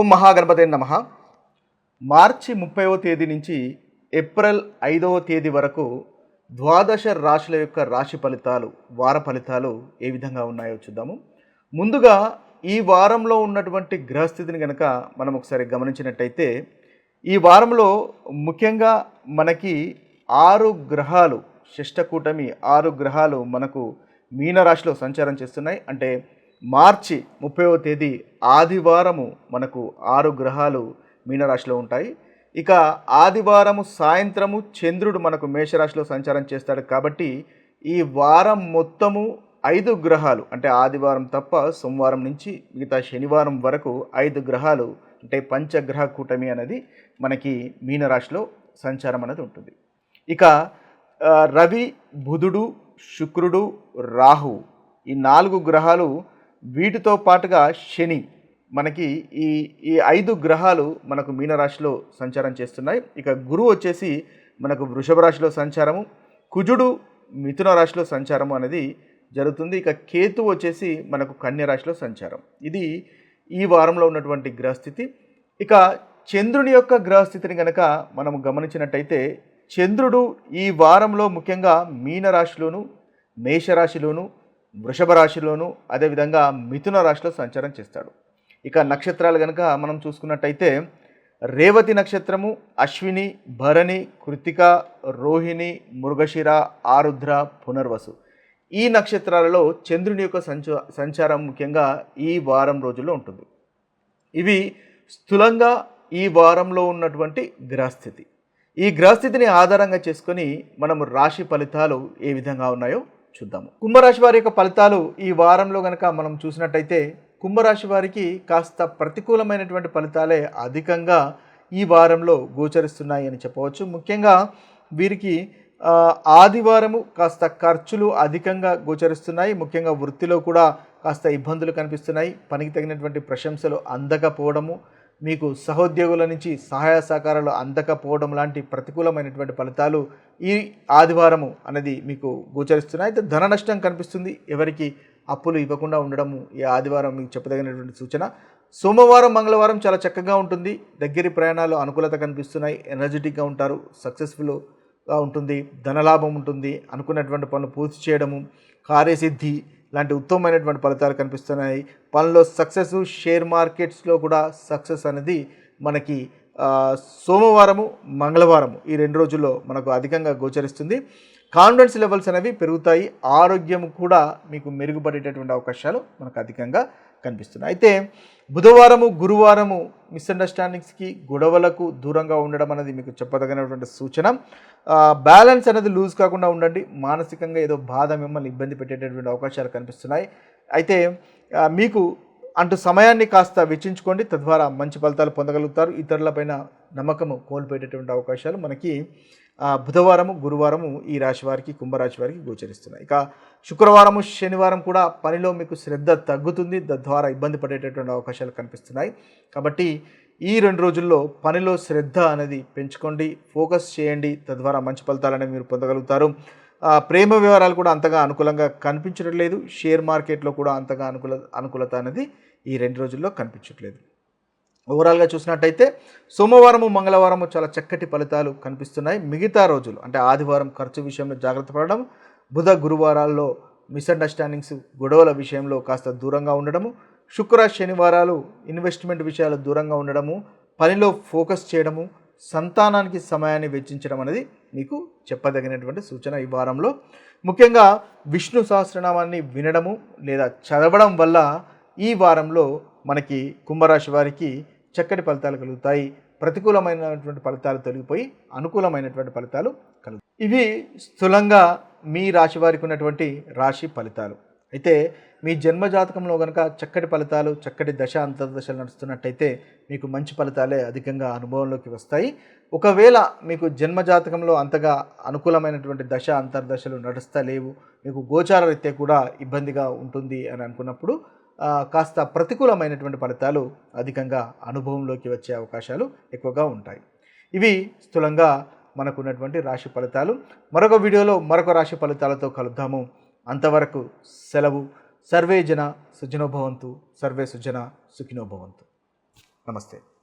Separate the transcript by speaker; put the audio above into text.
Speaker 1: ఓం మహాగణపతి నమ. మార్చి ముప్పైవ తేదీ నుంచి ఏప్రిల్ ఐదవ తేదీ వరకు ద్వాదశ రాశుల యొక్క రాశి ఫలితాలు వార ఫలితాలు ఏ విధంగా ఉన్నాయో చూద్దాము. ముందుగా ఈ వారంలో ఉన్నటువంటి గ్రహస్థితిని కనుక మనం ఒకసారి గమనించినట్టయితే ఈ వారంలో ముఖ్యంగా మనకి ఆరు గ్రహాలు షష్టకూటమి ఆరు గ్రహాలు మనకు మీనరాశిలో సంచారం చేస్తున్నాయి. అంటే మార్చి ముప్పైవ తేదీ ఆదివారము మనకు ఆరు గ్రహాలు మీనరాశిలో ఉంటాయి. ఇక ఆదివారము సాయంత్రము చంద్రుడు మనకు మేషరాశిలో సంచారం చేస్తాడు కాబట్టి ఈ వారం మొత్తము ఐదు గ్రహాలు అంటే ఆదివారం తప్ప సోమవారం నుంచి మిగతా శనివారం వరకు ఐదు గ్రహాలు అంటే పంచగ్రహ కూటమి అనేది మనకి మీనరాశిలో సంచారం అనేది ఉంటుంది. ఇక రవి బుధుడు శుక్రుడు రాహు ఈ నాలుగు గ్రహాలు వీటితో పాటుగా శని మనకి ఈ ఈ ఐదు గ్రహాలు మనకు మీనరాశిలో సంచారం చేస్తున్నాయి. ఇక గురువు వచ్చేసి మనకు వృషభ రాశిలో సంచారము కుజుడు మిథున రాశిలో సంచారము అనేది జరుగుతుంది. ఇక కేతు వచ్చేసి మనకు కన్య రాశిలో సంచారం. ఇది ఈ వారంలో ఉన్నటువంటి గ్రహస్థితి. ఇక చంద్రుని యొక్క గ్రహస్థితిని కనుక మనం గమనించినట్టయితే చంద్రుడు ఈ వారంలో ముఖ్యంగా మీనరాశిలోను మేషరాశిలోను వృషభ రాశిలోను అదేవిధంగా మిథున రాశిలో సంచారం చేస్తాడు. ఇక నక్షత్రాలు కనుక మనం చూసుకున్నట్టయితే రేవతి నక్షత్రము అశ్విని భరణి కృతిక రోహిణి మృగశిర ఆరుద్ర పునర్వసు. ఈ నక్షత్రాలలో చంద్రుని యొక్క సంచు సంచారం ముఖ్యంగా ఈ వారం రోజుల్లో ఉంటుంది. ఇవి స్థూలంగా ఈ వారంలో ఉన్నటువంటి గ్రహస్థితి. ఈ గ్రహస్థితిని ఆధారంగా చేసుకొని మనము రాశి ఫలితాలు ఏ విధంగా ఉన్నాయో చూద్దాము. కుంభరాశి వారి యొక్క ఫలితాలు ఈ వారంలో గనక మనం చూసినట్టయితే కుంభరాశి వారికి కాస్త ప్రతికూలమైనటువంటి ఫలితాలే అధికంగా ఈ వారంలో గోచరిస్తున్నాయి అని చెప్పవచ్చు. ముఖ్యంగా వీరికి ఆదివారము కాస్త ఖర్చులు అధికంగా గోచరిస్తున్నాయి. ముఖ్యంగా వృత్తిలో కూడా కాస్త ఇబ్బందులు కనిపిస్తున్నాయి. పనికి తగినటువంటి ప్రశంసలు అందకపోవడము మీకు సహోద్యోగుల నుంచి సహాయ సహకారాలు అందకపోవడం లాంటి ప్రతికూలమైనటువంటి ఫలితాలు ఈ ఆదివారము అనేది మీకు గోచరిస్తున్నాయి. అయితే ధన నష్టం కనిపిస్తుంది. ఎవరికి అప్పులు ఇవ్వకుండా ఉండడము ఈ ఆదివారం మీకు చెప్పదగినటువంటి సూచన. సోమవారం మంగళవారం చాలా చక్కగా ఉంటుంది. దగ్గరి ప్రయాణాలు అనుకూలత కనిపిస్తున్నాయి. ఎనర్జెటిక్గా ఉంటారు. సక్సెస్ఫుల్గా ఉంటుంది. ధనలాభం ఉంటుంది. అనుకున్నటువంటి పనులు పూర్తి చేయడము. కార్యసిద్ధి లాంటి ఉత్తమమైనటువంటి ఫలితాలు కనిపిస్తున్నాయి. పనిలో సక్సెస్ షేర్ మార్కెట్స్లో కూడా సక్సెస్ అనేది మనకి సోమవారము మంగళవారము ఈ రెండు రోజుల్లో మనకు అధికంగా గోచరిస్తుంది. కాన్ఫిడెన్స్ లెవెల్స్ అనేవి పెరుగుతాయి. ఆరోగ్యం కూడా మీకు మెరుగుపడేటటువంటి అవకాశాలు మనకు అధికంగా కనిపిస్తున్నాయి అయితే బుధవారము గురువారము మిస్అండర్స్టాండింగ్స్కి గొడవలకు దూరంగా ఉండడం అనేది మీకు చెప్పదగినటువంటి సూచన. బ్యాలెన్స్ అనేది లూజ్ కాకుండా ఉండండి. మానసికంగా ఏదో బాధ మిమ్మల్ని ఇబ్బంది పెట్టేటటువంటి అవకాశాలు కనిపిస్తున్నాయి. అయితే మీకు అంటూ సమయాన్ని కాస్త వెచ్చించుకోండి. తద్వారా మంచి ఫలితాలు పొందగలుగుతారు. ఇతరులపైన నమ్మకము కోల్పోయేటటువంటి అవకాశాలు మనకి బుధవారము గురువారము ఈ రాశి వారికి కుంభరాశి వారికి గోచరిస్తున్నాయి. ఇక శుక్రవారము శనివారం కూడా పనిలో మీకు శ్రద్ధ తగ్గుతుంది తద్వారా ఇబ్బంది పడేటటువంటి అవకాశాలు కనిపిస్తున్నాయి. కాబట్టి ఈ రెండు రోజుల్లో పనిలో శ్రద్ధ అనేది పెంచుకోండి ఫోకస్ చేయండి తద్వారా మంచి ఫలితాలని మీరు పొందగలుగుతారు. ప్రేమ వివరాలు కూడా అంతగా అనుకూలంగా కనిపించడం లేదు షేర్ మార్కెట్లో కూడా అంతగా అనుకూల అనుకూలత అనేది ఈ రెండు రోజుల్లో కనిపించట్లేదు ఓవరాల్గా చూసినట్టయితే సోమవారము మంగళవారము చాలా చక్కటి ఫలితాలు కనిపిస్తున్నాయి. మిగతా రోజులు అంటే ఆదివారం ఖర్చు విషయంలో జాగ్రత్త పడడం బుధ గురువారాల్లో మిస్అండర్స్టాండింగ్స్ గొడవల విషయంలో కాస్త దూరంగా ఉండడము శుక్ర శనివారాలు ఇన్వెస్ట్మెంట్ విషయాలు దూరంగా ఉండడము పనిలో ఫోకస్ చేయడము సంతానానికి సమయాన్ని వెచ్చించడం అనేది మీకు చెప్పదగినటువంటి సూచన ఈ వారంలో. ముఖ్యంగా విష్ణు సహస్రనామాన్ని వినడము లేదా చదవడం వల్ల ఈ వారంలో మనకి కుంభరాశి వారికి చక్కటి ఫలితాలు కలుగుతాయి. ప్రతికూలమైనటువంటి ఫలితాలు తొలగిపోయి అనుకూలమైనటువంటి ఫలితాలు కలుగుతాయి. ఇవి స్థూలంగా మీ రాశి వారికి ఉన్నటువంటి రాశి ఫలితాలు. అయితే మీ జన్మ జాతకంలో కనుక చక్కటి ఫలితాలు చక్కటి దశ అంతర్దశలు నడుస్తున్నట్టయితే మీకు మంచి ఫలితాలే అధికంగా అనుభవంలోకి వస్తాయి. ఒకవేళ మీకు జన్మ జాతకంలో అంతగా అనుకూలమైనటువంటి దశ అంతర్దశలు నడుస్తలేవు మీకు గోచార రీత్యా కూడా ఇబ్బందిగా ఉంటుంది అని అనుకున్నప్పుడు కాస్త ప్రతికూలమైనటువంటి ఫలితాలు అధికంగా అనుభవంలోకి వచ్చే అవకాశాలు ఎక్కువగా ఉంటాయి. ఇవి స్థూలంగా మనకున్నటువంటి రాశి ఫలితాలు. మరొక వీడియోలో మరొక రాశి ఫలితాలతో కలుద్దాము. అంతవరకు సెలవు. సర్వే జన సుజనోభవంతు సర్వే సుజన సుఖినోభవంతు నమస్తే.